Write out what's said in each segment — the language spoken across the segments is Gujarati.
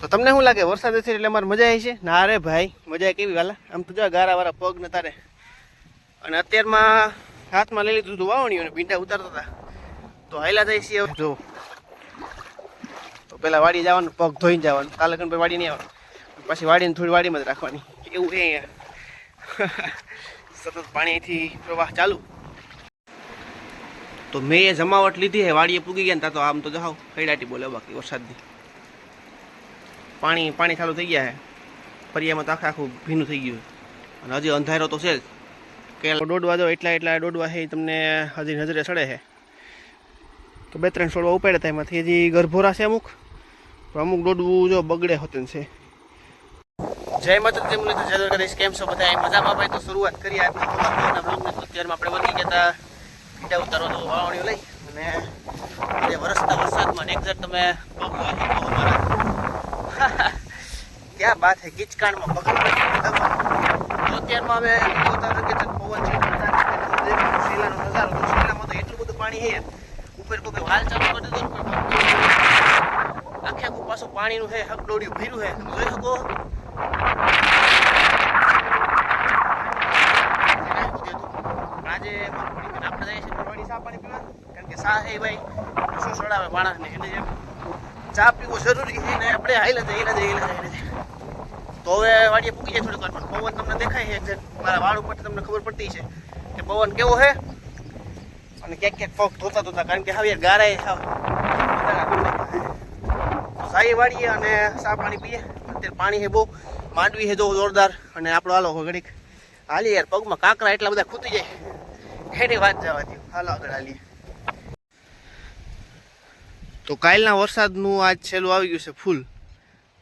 તો તમને શું લાગે? વરસાદ હશે એટલે અમારે મજા આવી છે? ના રે ભાઈ, મજા કેવી વાલા? આમ તો જો ગારા વાળા પગ ને તારે. અને અત્યારમાં હાથમાં લઈ લીધું હતું વાવણીઓ ને ભીંડા ઉતારતા હતા. તો હાયલા જાય છે હવે. જો. તો પેલા વાડી જવાનું, પગ ધોઈને જવાનું. કાલે કણ વાડી નહીં આવવાનું. પછી વાડીને થોડી વાડીમાં જ રાખવાની. એવું છે સતત પાણીથી પ્રવાહ ચાલુ. તો મેં જમાવટ લીધી હે વાડીએ પૂગી ગયા ને તો આમ તો જાવ ખૈડાટી બોલે બાકી વરસાદની. પાણી પાણી ચાલુ થઈ ગયા છે. ફરિયામાં તો આખું આખું ભીનું થઈ ગયું અને હજી અંધારો તો છે જ. કે દોડવા દો એટલા એટલા દોડવા છે તમને હજી નજરે ચડે છે. તો બે ત્રણ છોડવા ઉપાડ્યા હતા એમાંથી. હજી ગરભોરા છે અમુક. અમુક દોડવું જો બગડે હોતું છે. જય માતાજી મુલે જય કરીશ કેમ છો બધા? મજામાં? ભાઈ તો શરૂઆત કરી આજની કલાકના બ્લોગની તો. અત્યારમાં આપણે વધી ગયા હતા બીજા ઉતારવા તો વાવણીઓ લઈ. અને વરસતા વરસાદમાં એક્ઝેક્ટ તમે પગ ક્યાં બાત હે? કિચકાણમાં પકડ તો અત્યારમાં અમે જોતા કેતન પવન છે શીલાનો નજારો તો શીલામાં તો એટલું બધું પાણી છે. ઉપર કોઈ વાલ ચાલુ કરી દીધો આખે આખું પાછું પાણીનું હે હકડોડિયું ભીરું હે જોઈ શકો? આજે આપણે જઈએ છીએ વાડી સા પાણી પીવા કારણ કે સા હે ભાઈ. શું સડાવે? માણસને એટલે ચા પીવો જરૂરી છે ને આપણે હાઈલા જઈએ લે જઈએ લે તો હવે વાડીએ પૂકી જાય થોડીક વાર પવન તમને દેખાય છે મારા વાળ ઉપર તમને ખબર પડતી છે કે પવન કેવો છે? અને ક્યાંક ક્યાંક પગ ધોતા ધોતા, કારણ કે હવે ગારાય સાઈ વાળીએ અને સા પાણી પીએ. અત્યારે પાણી છે બહુ માંડવી છે જો જોરદાર. અને આપણો હાલો ઘડીક. હાલી યાર, પગમાં કાંકરા એટલા બધા ખૂતી જાય. એની વાત જવા દઉં હાલો આગળ હાલીએ. તો કાલના વરસાદનું આજ છેલ્લું આવી ગયું છે ફૂલ.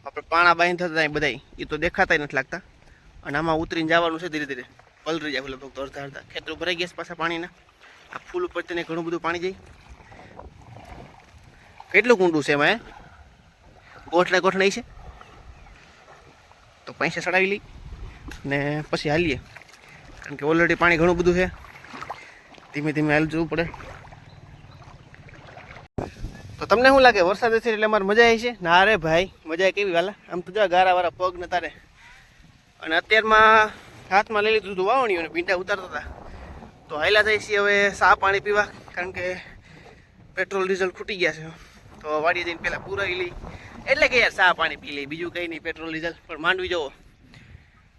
આપણે પાણા બાંધી થતા હતા બધાય. એ તો દેખાતા નથી લાગતા. અને આમાં ઉતરીને જવાનું છે ધીરે ધીરે. પલરી જાય લગભગ તો અડધા અડધા. ખેતરો ભરાઈ ગયા પાછા પાણીના. આ ફૂલ ઉપર તેને ઘણું બધું પાણી જાય. કેટલું કુંડું છે એમાં એ ગોઠણે ગોઠણે છે. તો પૈસા ચડાવી લઈ. ને પછી હાલીએ. કારણ કે ઓલરેડી પાણી ઘણું બધું છે. ધીમે ધીમે હાલ જવું પડે. તો તમને શું લાગે? વરસાદ હશે એટલે અમારે મજા આવી છે? ના રે ભાઈ, મજા કેવી વાલા? આમ તો જો ગારા વાળા પગ ને તારે. અને અત્યારમાં હાથમાં લઈ લીધું હતું વાવણીઓ ને ભીંડા ઉતારતા હતા. તો હાયલા જાય છે હવે સા પાણી પીવા, કારણ કે પેટ્રોલ, ડીઝલ ખૂટી ગયા છે. તો વાડી જઈને પહેલાં પૂરાવી લઈ. એટલે કે યાર, સા પાણી પી લઈ. બીજું કંઈ નહીં, પેટ્રોલ, ડીઝલ. પણ માંડવી જવો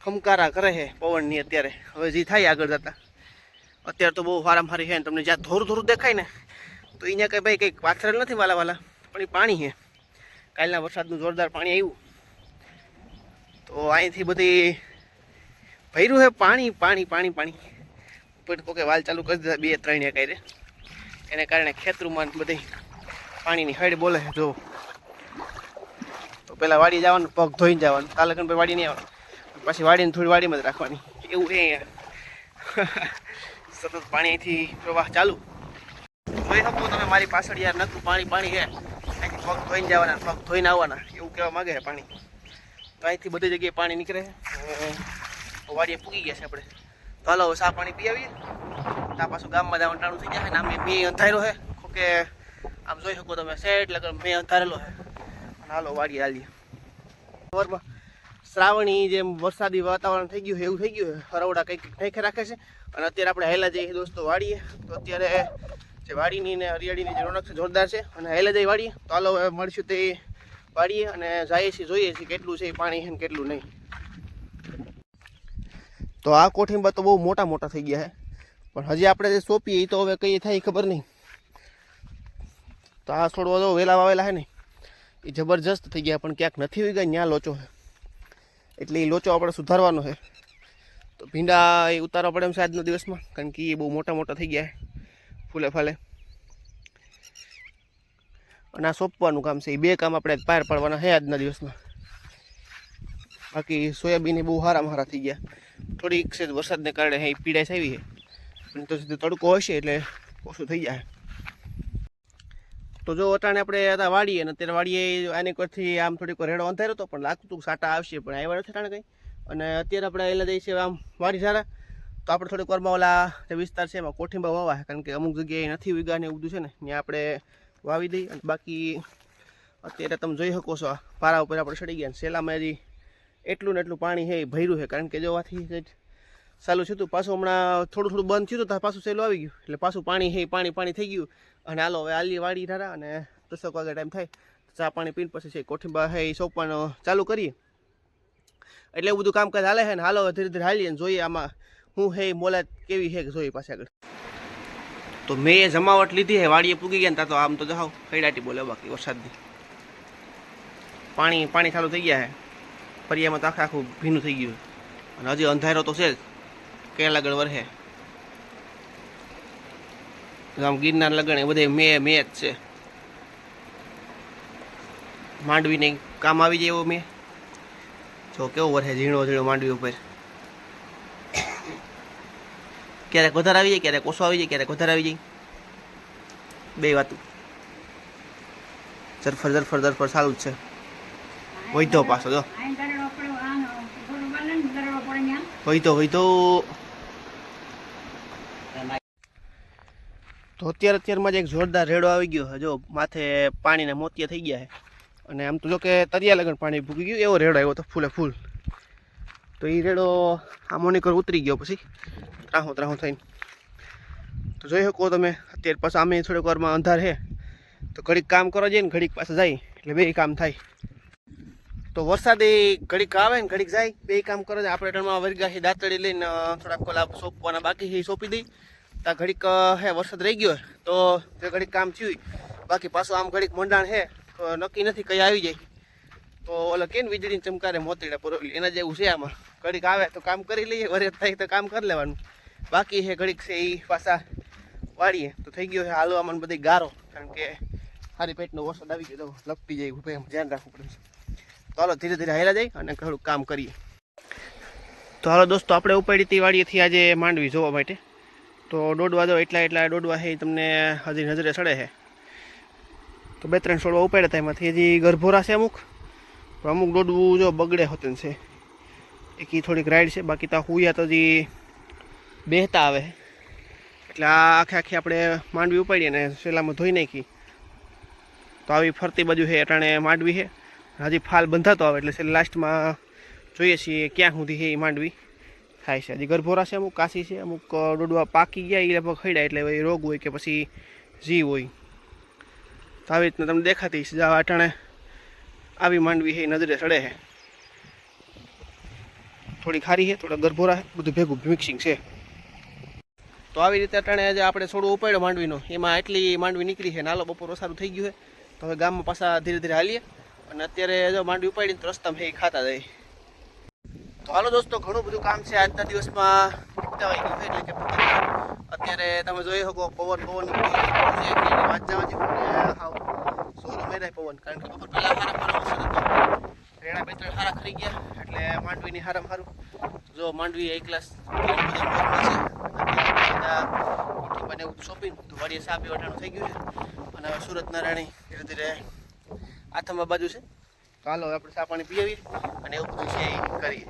ખમકારા કરે છે પવનની અત્યારે. હવે જે થાય આગળ જતા. અત્યારે તો બહુ હારામ હારી છે ને, તમને જ્યાં ધોર ધોરું દેખાય ને તો અહીંયા કંઈ ભાઈ કંઈક પાથરેલ નથી વાલા વાલા, પણ એ પાણી છે. કાલના વરસાદનું જોરદાર પાણી આવ્યું તો અહીંથી બધી ભર્યું છે પાણી પાણી પાણી પાણી. ઉપર કોકે વાલ ચાલુ કરી દીધા બે, ત્રણ એકાઈ રે એને કારણે ખેતરમાં બધી પાણીની હડ બોલે છે, જો. તો પહેલાં વાડી જવાનું, પગ ધોઈને જવાનું. કાલે કણ વાડી નહીં આવવાનું. પછી વાડીને થોડી વાડીમાં જ રાખવાની. એવું એ સતત પાણીથી પ્રવાહ ચાલુ. જોઈ શકો, તમે મારી પાછળ યાર નતું, પાણી પાણી છે. અહીંથી પગ ધોઈને જવાના, પગ ધોઈને આવવાના, એવું કહેવા માગે છે પાણી. તો અહીંથી બધી જગ્યાએ પાણી નીકળે વાડીએ પૂગી ગયા છે આપણે. તો હાલો સા પાણી પી આવીએ. ત્યાં પાછું ગામમાં જવાનું ટાણું થઈ જાય ને આમે મેં અંધાર્યો છે. કે આમ જોઈ શકો તમે સેટ લગન મેં અંધારેલો છે. અને હાલો, વાડીએ હાલીએ. સવારમાં શ્રાવણી જેમ વરસાદી વાતાવરણ થઈ ગયું એવું થઈ ગયું હરવડા કંઈક નાખે રાખે છે. અને અત્યારે આપણે હેલા જઈએ દોસ્તો વાડીએ. તો અત્યારે જે વાડીની ને હરિયાળીની જે રોનક છે જોરદાર છે. અને હેલે જઈ વાડીએ તો હાલો હવે મળશું તે વાડીએ અને જઈએ છીએ, જોઈએ છીએ કેટલું છે એ પાણી છે કેટલું નહીં. તો આ કોઠીંબા તો બહુ મોટા મોટા થઈ ગયા છે. પણ હજી આપણે જે સોંપીએ એ તો હવે કઈ થાય ખબર નહીં. તો આ છોડવા તો વેલા વાવેલા છે ને એ જબરજસ્ત થઈ ગયા, પણ ક્યાંક નથી હોઈ ગયા ત્યાં લોચો છે. એટલે એ લોચો આપણે સુધારવાનો છે. તો ભીંડા એ ઉતારવા પડે એમ છે દિવસમાં, કારણ કે એ બહુ મોટા મોટા થઈ ગયા છે. ફૂલે ફાલે. અને આ સોંપવાનું કામ છે. એ બે કામ આપણે પાર પાડવાના છે આજના દિવસમાં. બાકી સોયાબીન એ બહુ સારા સારા થઈ ગયા. થોડીક છે વરસાદને કારણે એ પીડાશ આવી છે અને તો સીધો તડકો હશે એટલે ઓછું થઈ જાય. તો જો અટાણે આપણે હતા વાડીએ ને અત્યારે વાડીએ આની પરથી આમ થોડીક રેડો અંધાર્યો હતો પણ લાગતું સાટા આવશે, પણ આવ્યા નથી અટાણે કંઈ. અને અત્યારે આપણે એલા જઈએ છીએ આમ વાડી સારા તો આપણે થોડીક વારમાં ઓલા જે વિસ્તાર છે એમાં કોઠીંબા વાવા કારણ કે અમુક જગ્યાએ નથી ઉગા ને એવું બધું છે ને, ત્યાં આપણે વાવી દઈએ અને બાકી અત્યારે તમે જોઈ શકો છો પારા ઉપર આપણે ચડી ગયા ને સેલામાં હજી એટલું ને એટલું પાણી છે એ ભર્યું છે, કારણ કે જોવાથી ચાલુ થયું હતું, પાછું હમણાં થોડું થોડું બંધ થયું હતું પાછું સેલું આવી ગયું, એટલે પાછું પાણી છે પાણી પાણી થઈ ગયું. અને હાલો, હવે આલી વાળી ધારા અને દસક વાગે ટાઈમ થાય ચા પાણી પીને પછી છે કોઠીંબા છે એ સોંપવાનું ચાલુ કરીએ. એટલે એવું બધું કામકાજ હાલે છે ને, હાલો, ધીરે ધીરે હાલીએ જોઈએ આમાં હું હે મોલાદ કેવી હે કે જોઈએ પાછી આગળ. તો મેં જમાવટ લીધી હે, વાડીએ પૂગી ગયા ને તો આમ તો જાવ કઈડાટી બોલે બાકી વરસાદની. પાણી પાણી ચાલુ થઈ ગયા હે. ફરિયામાં તો આખા આખું ભીનું થઈ ગયું અને હજી અંધારો તો છે જ. કેળા આગળ વરહે. આમ ગિરનાર લગણ એ બધે મે મે જ છે. માંડવીને કામ આવી જાય એવો મેં. જો કેવો વરહે ઝીણો ઝીણો માંડવી ઉપર. ક્યારેક વધારે આવી જાય, ક્યારેક ઓછો આવી જાય, ક્યારેક વધારે આવી જાય. બે વાતું. જરફર જરફર જરફર સારું જ છે. વૈધો પાછો, જો. વૈધો વૈધો. તો અત્યારે, અત્યારમાં જ એક જોરદાર રેડો આવી ગયો છે, જો. માથે પાણીના મોતિયા થઈ ગયા છે. અને આમ તો જો કે તરિયા લગન પાણી ભૂકી ગયું, એવો રેડો આવ્યો તો ફૂલે ફૂલ. તો એ રેડો આ મોનિકર ઉતરી ગયો પછી. ત્રાહો ત્રાહો થઈને. તો જોઈ શકો તમે, અત્યારે પાછા અમે થોડીક વારમાં અંધાર છે. તો ઘડીક કામ કરવા જઈએ ને ઘડીક પાછા જાય, એટલે બે કામ થાય. તો વરસાદ એ ઘડીક આવે ને ઘડીક જાય, બે કામ કરો આપણે ટણમાં વરગા છે, દાંતળી લઈને થોડાક કોલા સોંપવાના બાકી છે, એ સોંપી દઈ. ત્યાં ઘડીક હે, વરસાદ રહી ગયો તો તે ઘડીક કામ થયું. બાકી પાછું આમ ઘડીક મંડાણ છે. તો નક્કી નથી કઈ આવી જાય. તો ઓલા કેન વીજળી ચમકારે મોતીડા પુરવલી એના જેવું છે આમાં. ઘડીક આવે તો કામ કરી લઈએ, વરે થાય તો કામ કરી લેવાનું. બાકી છે ઘડીક છે એ પાછા વાળીએ. તો થઈ ગયો છે હાલવામાં બધી ગારો. કારણ કે સારી પેટનો વરસાદ આવી ગયો તો લપટી જાય ઉભે. ધ્યાન રાખવું પડે. તો હાલો, ધીરે ધીરે હાલ્યા જાય અને થોડુંક કામ કરીએ. તો હાલો દોસ્તો, આપણે ઉપાડી હતી વાડીએથી આજે માંડવી જોવા માટે. તો દોડવા દો, એટલા એટલા દોડવા છે તમને હજી નજરે ચડે છે તો બે ત્રણ છોડવા ઉપાડ્યા હતા એમાંથી. હજી ગરભોરા છે અમુક. પણ અમુક દોડવું જો બગડે હોતે છે. એક એ થોડીક રાઈડ છે, બાકી તો હુયા તો જે બેહતા આવે. એટલે આ આખે આખી આપણે માંડવી ઉપાડીએ ને સેલામાં ધોઈ નાખી. તો આવી ફરતી બાજુ છે, અટાણે માંડવી છે. હજી ફાલ બંધાતો આવે, એટલે છેલ્લે લાસ્ટમાં જોઈએ છીએ ક્યાં સુધી છે એ માંડવી. થાય છે, હજી ગરભોરા છે, અમુક કાશી છે, અમુક ડોડવા પાકી ગયા એ લગભગ ખડ્યા એટલે રોગ હોય કે પછી જીવ હોય. તો આવી રીતના તમને દેખાતી છે અટાણે આવી માંડવી છે નજરે ચડે છે. થોડી ખારી છે, થોડા ગરભોરા છે, બધું ભેગું મિક્સિંગ છે. તો આવી રીતે અટાણે આજે આપણે છોડું ઉપાડ્યો માંડવીનો. એમાં એટલી માંડવી નીકળી છે નાલો બપોર સારું થઈ ગયું છે. તો હવે ગામમાં પાછા ધીરે ધીરે હાલીએ. અને અત્યારે જો માંડવી ઉપાડીને તો રસ્તામાં એ ખાતા જાય. તો હાલો દોસ્તો, ઘણું બધું કામ છે. આજના દિવસમાં એટલે કે અત્યારે તમે જોઈ શકો પવન પવન. વાત જેવું મેરાય પવન, કારણ કે બપોર પહેલા હારા મારા વરસાદ હતો. રેણા બે ત્રણ હારા ખરી ગયા, એટલે માંડવીની હારામાં હારું. જો માંડવી એક ક્લાસ એવું શોપીને તો વાડીએ સા વટાણું થઈ ગયું છે. અને હવે સુરત નારાયણી ધીરે ધીરે આથમવા બાજુ છે. તો હાલો આપણે સા પાણી પીવી અને એવું બધું છે એ કરીએ.